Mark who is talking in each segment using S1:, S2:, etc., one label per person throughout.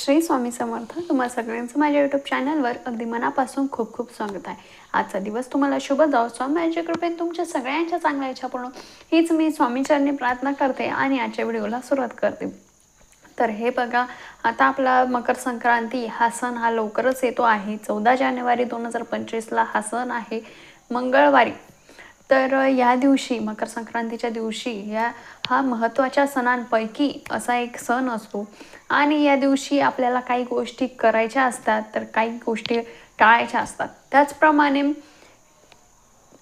S1: श्री स्वामी समर्थ तुम्हा सगळ्यांचं माझ्या यूट्यूब चॅनलवर अगदी मनापासून खूप खूप स्वागत आहे. आजचा दिवस तुम्हाला शुभ जाऊ स्वामीच्या कृपेने तुमच्या सगळ्यांच्या चांगल्या इच्छा पूर्ण हीच मी स्वामीचरणी प्रार्थना करते आणि आजच्या व्हिडिओला सुरुवात करते. तर हे बघा आता आपला मकर संक्रांती हा सण हा लवकरच येतो आहे. चौदा जानेवारी दोन हजार पंचवीसला हा सण आहे. मंगळवारी. तर या दिवशी मकर संक्रांतीच्या दिवशी या हा महत्त्वाच्या सणांपैकी असा एक सण असतो. आणि या दिवशी आपल्याला काही गोष्टी करायच्या असतात तर काही गोष्टी टाळायच्या असतात. त्याचप्रमाणे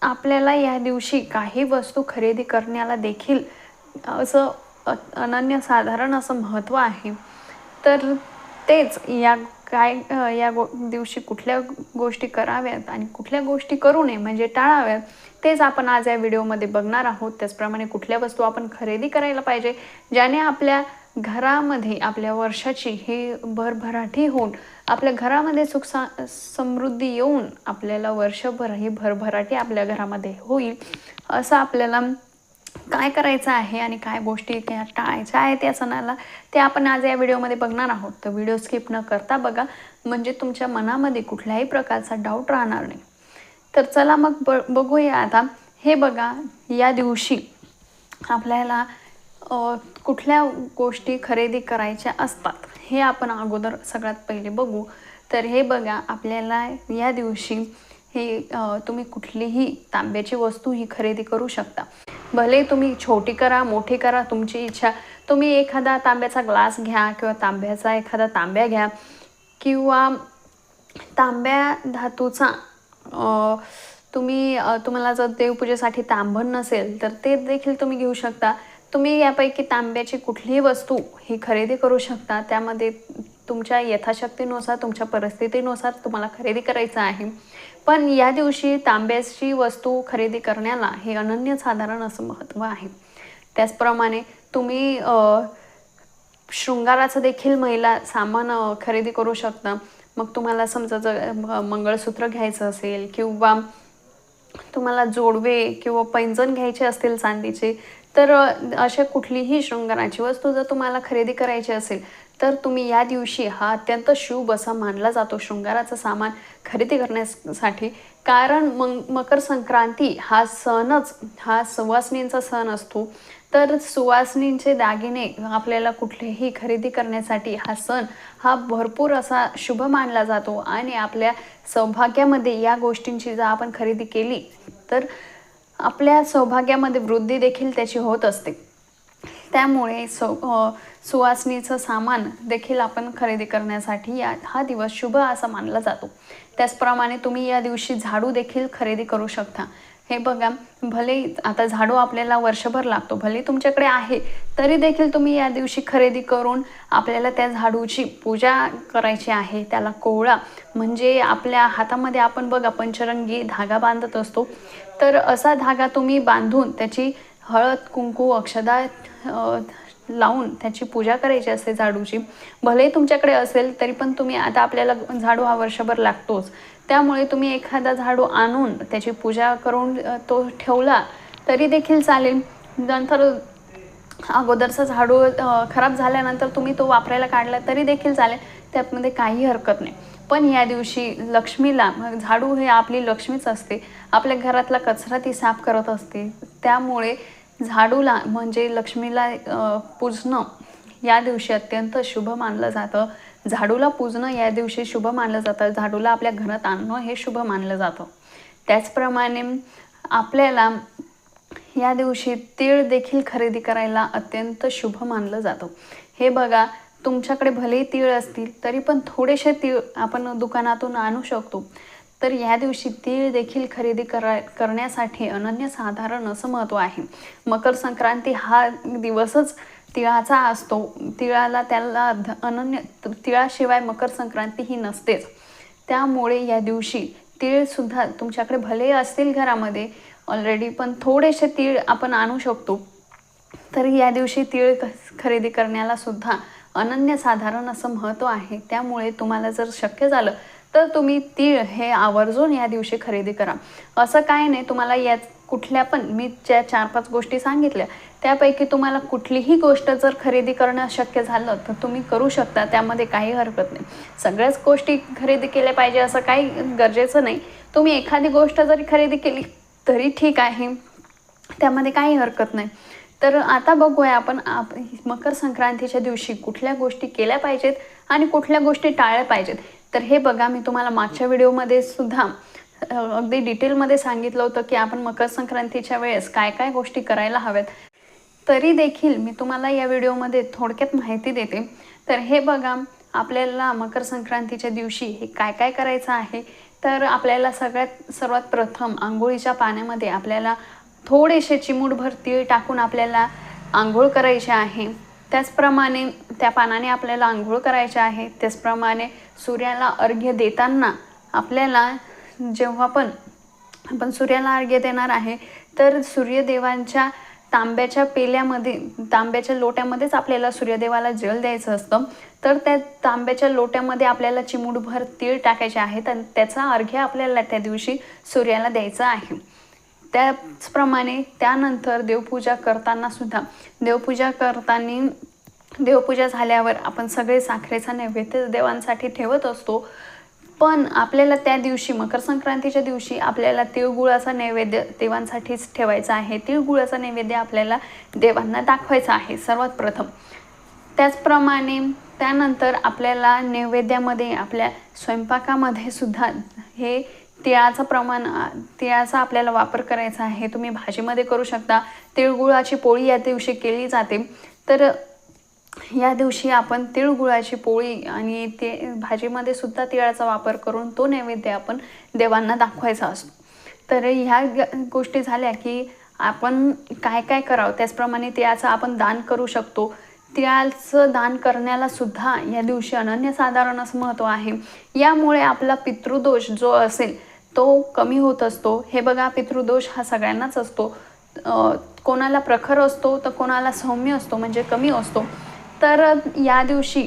S1: आपल्याला या दिवशी काही वस्तू खरेदी करण्याला देखील असं अनन्यसाधारण असं महत्त्व आहे. तर तेच या काय या गो दिवशी कुठल्या गोष्टी कराव्यात आणि कुठल्या गोष्टी करू नये म्हणजे टाळाव्यात तेच आपण आज या व्हिडिओमध्ये बघणार आहोत. त्याचप्रमाणे कुठल्या वस्तू आपण खरेदी करायला पाहिजे ज्याने आपल्या घरामध्ये आपल्या वर्षाची ही भरभराटी होऊन आपल्या घरामध्ये सुख समृद्धी येऊन आपल्याला वर्षभर ही भरभराटी आपल्या घरामध्ये होईल असं आपल्याला काय करायचं आहे आणि काय गोष्टी त्या टाळायच्या आहेत या सणाला ते आपण आज या व्हिडिओमध्ये बघणार आहोत. तर व्हिडिओ स्किप न करता बघा म्हणजे तुमच्या मनामध्ये कुठल्याही प्रकारचा डाऊट राहणार नाही. तर चला मग ब बघूया आता. हे बघा या दिवशी आपल्याला कुठल्या गोष्टी खरेदी करायच्या असतात हे आपण अगोदर सगळ्यात पहिले बघू. तर हे बघा आपल्याला या दिवशी हे तुम्ही कुठलीही तांब्याची वस्तू ही खरेदी करू शकता. भले तुम्ही छोटी करा मोठी करा तुमची इच्छा. तुम्ही एखादा तांब्याचा ग्लास घ्या किंवा तांब्याचा एखादा तांब्या घ्या किंवा तांब्या धातूचा तुम्ही तुम्हाला जर देवपूजेसाठी तांबण नसेल तर ते देखील तुम्ही घेऊ शकता. तुम्ही यापैकी तांब्याची कुठलीही वस्तू ही खरेदी करू शकता. त्यामध्ये तुमच्या यथाशक्तीनुसार तुमच्या परिस्थितीनुसार तुम्हाला खरेदी करायचं आहे. पण या दिवशी तांब्याची वस्तू खरेदी करण्याला हे अनन्यसाधारण असं महत्त्व आहे. त्याचप्रमाणे तुम्ही शृंगाराचं देखील महिला सामान खरेदी करू शकता. मग तुम्हाला समजा जर मंगळसूत्र घ्यायचं असेल किंवा तुम्हाला जोडवे किंवा पैंजण घ्यायचे असतील चांदीचे तर अशा कुठलीही शृंगाराची वस्तू जर तुम्हाला खरेदी करायची असेल तर तुम्ही या दिवशी हा अत्यंत शुभ असा मानला जातो शृंगाराचं सामान खरेदी करण्यासाठी. कारण मग मकर संक्रांती हा सणच हा सुवासनींचा सण असतो. तर सुवासनींचे दागिने आपल्याला कुठलेही खरेदी करण्यासाठी हा सण हा भरपूर असा शुभ मानला जातो. आणि आपल्या सौभाग्यामध्ये या गोष्टींची जर आपण खरेदी केली तर आपल्या सौभाग्यामध्ये वृद्धी देखील त्याची होत असते. त्यामुळे सौ सुवासनीचं सामान देखील आपण खरेदी करण्यासाठी या हा दिवस शुभ असा मानला जातो. त्याचप्रमाणे तुम्ही या दिवशी झाडू देखील खरेदी करू शकता. हे बघा भले आता झाडू आपल्याला वर्षभर लागतो भले तुमच्याकडे आहे तरी देखील तुम्ही या दिवशी खरेदी करून आपल्याला त्या झाडूची पूजा करायची आहे त्याला कोवळा म्हणजे आपल्या हातामध्ये आपण बघा पंचरंगी धागा बांधत असतो तर असा धागा तुम्ही बांधून त्याची हळद कुंकू अक्षदा लावून त्याची पूजा करायची असते झाडूची. भले तुमच्याकडे असेल तरी पण तुम्ही आता आपल्याला झाडू हा वर्षभर लागतोच. त्यामुळे तुम्ही एखादा झाडू आणून त्याची पूजा करून तो ठेवला तरी देखील चालेल. नंतर अगोदरचा झाडू खराब झाल्यानंतर तुम्ही तो वापरायला काढला तरी देखील चालेल. त्यामध्ये काही हरकत नाही. पण या दिवशी लक्ष्मीला मग झाडू हे आपली लक्ष्मीच असते. आपल्या घरातला कचरा ती साफ करत असते. त्यामुळे झाडूला म्हणजे लक्ष्मीला पूजणं या दिवशी अत्यंत शुभ मानलं जातं. झाडूला पूजणं या दिवशी शुभ मानलं जातं. झाडूला आपल्या घरात आणणं हे शुभ मानलं जातं. त्याचप्रमाणे आपल्याला या दिवशी तीळ देखील खरेदी करायला अत्यंत शुभ मानलं जातं. हे बघा तुमच्याकडे भलेही तीळ असतील तरी पण थोडेसे तीळ आपण दुकानातून आणू शकतो. तर या दिवशी तीळ देखील खरेदी करा करण्यासाठी अनन्यसाधारण असं महत्त्व आहे. मकर संक्रांती हा दिवसच तिळाचा असतो. तिळाला त्याला ध- अनन्य तिळाशिवाय मकर संक्रांती ही नसतेच. त्यामुळे या दिवशी तीळसुद्धा तुमच्याकडे भले असतील घरामध्ये ऑलरेडी पण थोडेसे तीळ आपण आणू शकतो. तर या दिवशी तीळ खरेदी करण्याला सुद्धा अनन्यसाधारण असं महत्त्व आहे. त्यामुळे तुम्हाला जर शक्य झालं तर तुम्ही तीळ हे आवर्जून या दिवशी खरेदी करा. असं काय नाही तुम्हाला या कुठल्या पण मी ज्या चार पाच गोष्टी सांगितल्या त्यापैकी तुम्हाला कुठलीही गोष्ट जर खरेदी करणं शक्य झालं तर तुम्ही करू शकता त्यामध्ये काही हरकत नाही. सगळ्याच गोष्टी खरेदी केल्या पाहिजे असं काही गरजेचं नाही. तुम्ही एखादी गोष्ट जरी खरेदी केली तरी ठीक आहे. त्यामध्ये काही हरकत नाही. तर आता बघूया आपण आप मकर संक्रांतीच्या दिवशी कुठल्या गोष्टी केल्या पाहिजेत आणि कुठल्या गोष्टी टाळल्या पाहिजेत. तर हे बघा मी तुम्हाला मागच्या व्हिडिओमध्ये सुद्धा अगदी डिटेलमध्ये सांगितलं होतं की आपण मकर संक्रांतीच्या वेळेस काय काय गोष्टी करायला हव्यात. तरी देखील मी तुम्हाला या व्हिडिओमध्ये थोडक्यात माहिती देते. तर हे बघा आपल्याला मकर संक्रांतीच्या दिवशी हे काय काय करायचं आहे? तर आपल्याला सगळ्यात सर्वात प्रथम आंघोळीच्या पाण्यामध्ये आपल्याला थोडेसे चिमूटभर तीळ टाकून आपल्याला आंघोळ करायचे आहे. त्याचप्रमाणे त्या पानाने आपल्याला आंघोळ करायचे आहे. त्याचप्रमाणे सूर्याला अर्घ्य देताना आपल्याला जेव्हा पण आपण सूर्याला अर्घ्य देणार आहे तर सूर्यदेवांच्या तांब्याच्या पेल्यामध्ये तांब्याच्या लोट्यामध्येच आपल्याला सूर्यदेवाला जल द्यायचं असतं. तर त्या तांब्याच्या लोट्यामध्ये आपल्याला चिमूटभर तीळ टाकायचे आहेत आणि त्याचा अर्घ्य आपल्याला त्या दिवशी सूर्याला द्यायचा आहे. त्याचप्रमाणे त्यानंतर देवपूजा करताना सुद्धा देवपूजा करताना देवपूजा झाल्यावर आपण सगळे साखरेचा नैवेद्य देवांसाठी ठेवत असतो. पण आपल्याला त्या दिवशी मकर संक्रांतीच्या दिवशी आपल्याला तिळगुळाचा नैवेद्य देवांसाठीच ठेवायचा आहे. तिळगुळाचा नैवेद्य आपल्याला देवांना दाखवायचा आहे सर्वात प्रथम. त्याचप्रमाणे त्यानंतर आपल्याला नैवेद्यामध्ये आपल्या स्वयंपाकामध्ये सुद्धा हे तिळाचं प्रमाण तिळाचा आपल्याला वापर करायचा आहे. तुम्ही भाजीमध्ये करू शकता. तिळगुळाची पोळी या दिवशी केली जाते. तर या दिवशी आपण तिळगुळाची पोळी आणि ते भाजीमध्ये सुद्धा तिळाचा वापर करून तो नैवेद्य आपण देवांना दाखवायचा असतो. तर ह्या ग- गोष्टी झाल्या की आपण काय काय करावं? त्याचप्रमाणे तिळाचं आपण दान करू शकतो. तिळाचं दान करण्याला सुद्धा या दिवशी अनन्यसाधारण असं महत्त्व आहे. यामुळे आपला पितृदोष जो असेल तो कमी होत असतो. हे बघा पितृदोष हा सगळ्यांनाच असतो. कोणाला प्रखर असतो तर कोणाला सौम्य असतो म्हणजे कमी असतो. तर या दिवशी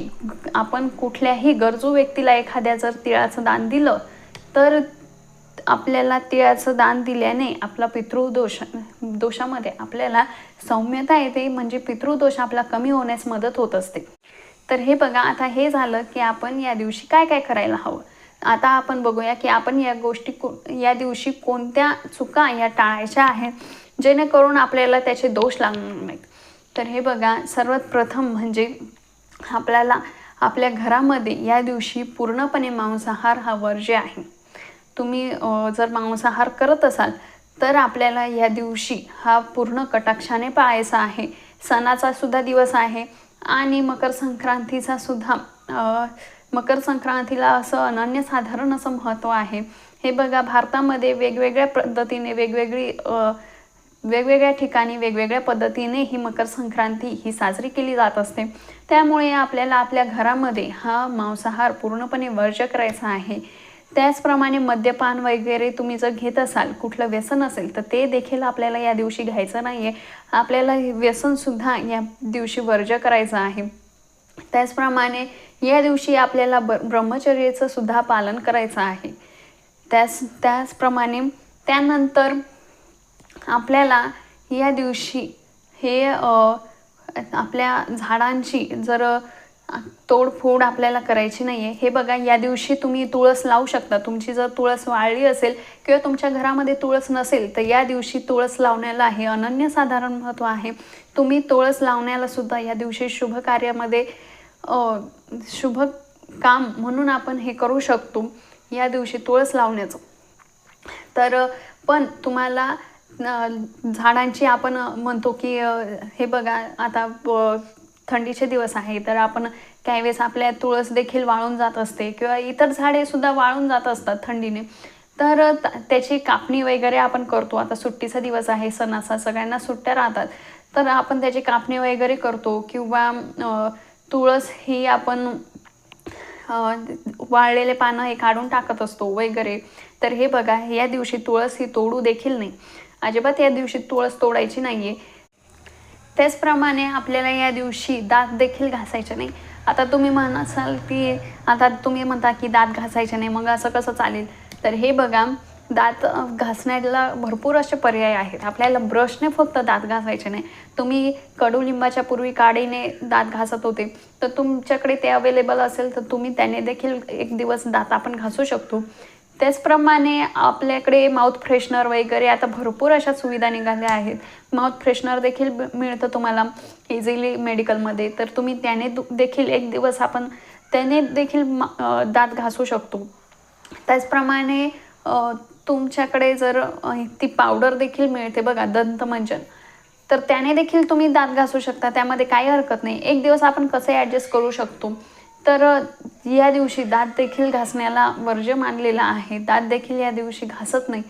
S1: आपण कुठल्याही गरजू व्यक्तीला एखाद्या जर तिळाचं दान दिलं तर आपल्याला तिळाचं दान दिल्याने आपला पितृदोष दोषामध्ये आपल्याला सौम्यता येते म्हणजे पितृदोष आपला कमी होण्यास मदत होत असते. तर हे बघा आता हे झालं की आपण या दिवशी काय काय करायला हवं? आता आपण बघूया की आपण या गोष्टी को या दिवशी कोणत्या चुका या टाळायच्या आहेत जेणेकरून आपल्याला त्याचे दोष लागणार नाहीत तर हे बघा सर्वात प्रथम म्हणजे आपल्याला आपल्या घरामध्ये या दिवशी पूर्णपणे मांसाहार हा वर्ज्य आहे तुम्ही जर मांसाहार करत असाल तर आपल्याला या दिवशी हा पूर्ण कटाक्षाने पाळायचा आहे. सणाचा सुद्धा दिवस आहे आणि मकर संक्रांतीचा सुद्धा मकर संक्रांतीला असं अनन्यसाधारण असं महत्त्व आहे. हे बघा भारतामध्ये वेगवेगळ्या पद्धतीने वेगवेगळी वेगवेगळ्या ठिकाणी वेगवेगळ्या पद्धतीने ही मकर संक्रांती ही साजरी केली जात असते. त्यामुळे आपल्याला आपल्या घरामध्ये हा मांसाहार पूर्णपणे वर्ज करायचा आहे. त्याचप्रमाणे मद्यपान वगैरे तुम्ही जर घेत असाल कुठलं व्यसन असेल तर ते देखील आपल्याला या दिवशी घ्यायचं नाही आहे आपल्याला व्यसनसुद्धा या दिवशी वर्ज करायचं आहे. त्याचप्रमाणे या दिवशी आपल्याला ब ब्रह्मचर्याचं सुद्धा पालन करायचं आहे. त्याच त्याचप्रमाणे त्यानंतर आपल्याला या दिवशी हे आपल्या झाडांची जर तोडफोड आपल्याला करायची नाही आहे हे बघा या दिवशी तुम्ही तुळस लावू शकता. तुमची जर तुळस वाळली असेल किंवा तुमच्या घरामध्ये तुळस नसेल तर या दिवशी तुळस लावण्याला हे अनन्यसाधारण महत्त्व आहे. तुम्ही तुळस लावण्याला सुद्धा या दिवशी शुभ कार्यामध्ये शुभ काम म्हणून आपण हे करू शकतो या दिवशी तुळस लावण्याचं. तर पण तुम्हाला झाडांची आपण म्हणतो की हे बघा आता थंडीचे दिवस आहे तर आपण काही वेळेस आपल्या तुळस देखील वाळून जात असते किंवा इतर झाडे सुद्धा वाळून जात असतात थंडीने. तर त्याची कापणी वगैरे आपण करतो. आता सुट्टीचा दिवस आहे सणाचा सगळ्यांना सुट्ट्या राहतात. तर आपण त्याची कापणी वगैरे करतो किंवा तुळस ही आपण वाळलेले पानं हे काढून टाकत असतो वगैरे. तर हे बघा या दिवशी तुळस ही तोडू देखील नाही. अजिबात या दिवशी तुळस तोडायची नाही आहे त्याचप्रमाणे आपल्याला या दिवशी दात देखील घासायचे नाही. आता तुम्ही म्हणाल की आता तुम्ही म्हणता की दात घासायचे नाही मग असं कसं चालेल? तर हे बघा दात घासण्याला भरपूर असे पर्याय आहेत. आपल्याला ब्रशने फक्त दात घासायचे नाही. तुम्ही कडुलिंबाच्या पूर्वी काडीने दात घासत होते. तर तुमच्याकडे ते अवेलेबल असेल तर तुम्ही त्याने देखील एक दिवस दात आपण घासू शकतो. त्याचप्रमाणे आपल्याकडे माउथ फ्रेशनर वगैरे आता भरपूर अशा सुविधा निघाल्या आहेत. माउथ फ्रेशनर देखील मिळतं तुम्हाला इझिली मेडिकलमध्ये तर तुम्ही त्याने दु- देखील एक दिवस आपण त्याने देखील मा- दात घासू शकतो. त्याचप्रमाणे तुमच्याकडे जर ती पावडर देखील मिळते बघा दंतमंजन. तर त्याने देखील तुम्ही दात घासू शकता. त्यामध्ये काही हरकत नाही. एक दिवस आपण कसे ॲडजस्ट करू शकतो? तर या दिवशी दात देखील घासण्याला वर्ज्य मानलेला आहे. दात देखील या दिवशी घासत नाही.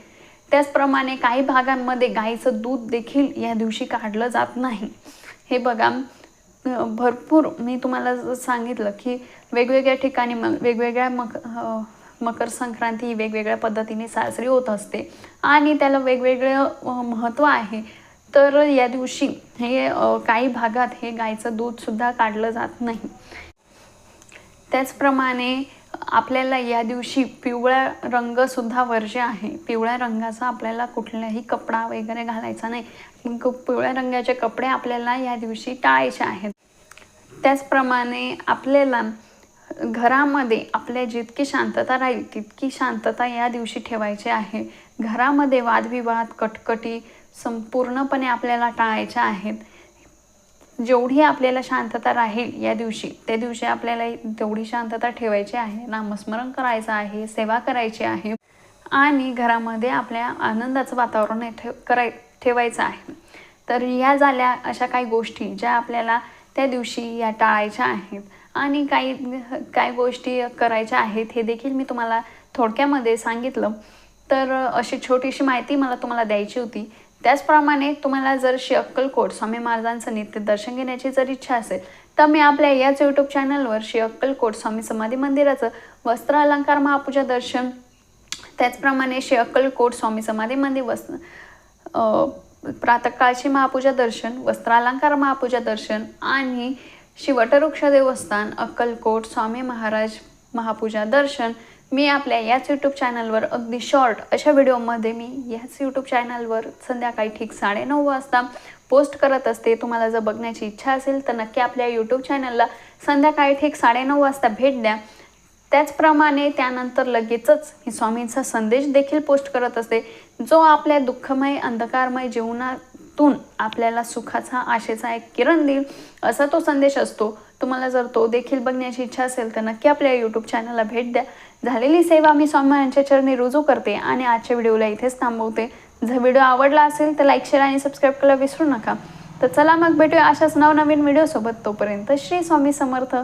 S1: त्याचप्रमाणे काही भागांमध्ये गाईचं दूध देखील या दिवशी काढलं जात नाही. हे बघा भरपूर मी तुम्हाला सांगितलं की वेगवेगळ्या ठिकाणी मग वेगवेगळ्या मक मकर संक्रांती ही वेगवेगळ्या पद्धतीने साजरी होत असते आणि त्याला वेगवेगळं महत्त्व आहे. तर या दिवशी हे काही भागात हे गायीचं दूधसुद्धा काढलं जात नाही. त्याचप्रमाणे आपल्याला या दिवशी पिवळा रंगसुद्धा वर्ज्य आहे. पिवळ्या रंगाचा आपल्याला कुठलाही कपडा वगैरे घालायचा नाही. पिवळ्या रंगाचे कपडे आपल्याला या दिवशी टाळायचे आहेत. त्याचप्रमाणे आपल्याला घरामध्ये आपल्या जितकी शांतता राहील तितकी शांतता या दिवशी ठेवायची आहे. घरामध्ये वादविवाद कटकटी संपूर्णपणे आपल्याला टाळायच्या आहेत. जेवढी आपल्याला शांतता राहील या दिवशी त्या दिवशी आपल्याला तेवढी शांतता ठेवायची आहे. नामस्मरण करायचं आहे सेवा करायची आहे आणि घरामध्ये आपल्या आनंदाचं वातावरण ठेव कराय ठेवायचं आहे. तर या झाल्या अशा काही गोष्टी ज्या आपल्याला त्या दिवशी या टाळायच्या आहेत आणि काही काही गोष्टी करायच्या आहेत हे देखील मी तुम्हाला थोडक्यामध्ये सांगितलं. तर अशी छोटीशी माहिती मला तुम्हाला द्यायची होती. त्याचप्रमाणे तुम्हाला जर श्री अक्कलकोट स्वामी महाराजांचं नित्य दर्शन घेण्याची जर इच्छा असेल तर मी आपल्या याच यूट्यूब चॅनलवर श्री अक्कलकोट स्वामी समाधी मंदिराचं वस्त्र अलंकार महापूजा दर्शन त्याचप्रमाणे श्री अक्कलकोट स्वामी समाधी मंदिर वस्त्र प्रातकाळची प्रातःकाळची महापूजा दर्शन वस्त्रालंकार महापूजा दर्शन आणि श्री वटवृक्ष देवस्थान अक्कलकोट स्वामी महाराज महापूजा दर्शन मी आपल्या याच यूट्यूब चॅनलवर अगदी शॉर्ट अशा व्हिडिओमध्ये मी याच यूट्यूब चॅनलवर संध्याकाळी ठीक साडेनऊ वाजता पोस्ट करत असते. तुम्हाला जर बघण्याची इच्छा असेल तर नक्की आपल्या यूट्यूब चॅनलला संध्याकाळी ठीक साडेनऊ वाजता भेट द्या. त्याचप्रमाणे त्यानंतर लगेचच मी स्वामींचा संदेश देखील पोस्ट करत असते. जो आपल्या दुःखमय अंधकारमय जीवनातून आपल्याला सुखाचा आशेचा एक किरण देईल असा तो संदेश असतो. तुम्हाला जर तो देखील बघण्याची इच्छा असेल तर नक्की आपल्या यूट्यूब चॅनलला भेट द्या. झालेली सेवा मी स्वामी यांच्या चरणी रुजू करते आणि आजच्या व्हिडिओला इथेच थांबवते. जर व्हिडिओ आवडला असेल तर लाईक शेअर आणि सबस्क्राईब करायला विसरू नका. तर चला मग भेटूया अशाच नवनवीन व्हिडिओसोबत. तोपर्यंत श्री स्वामी समर्थ.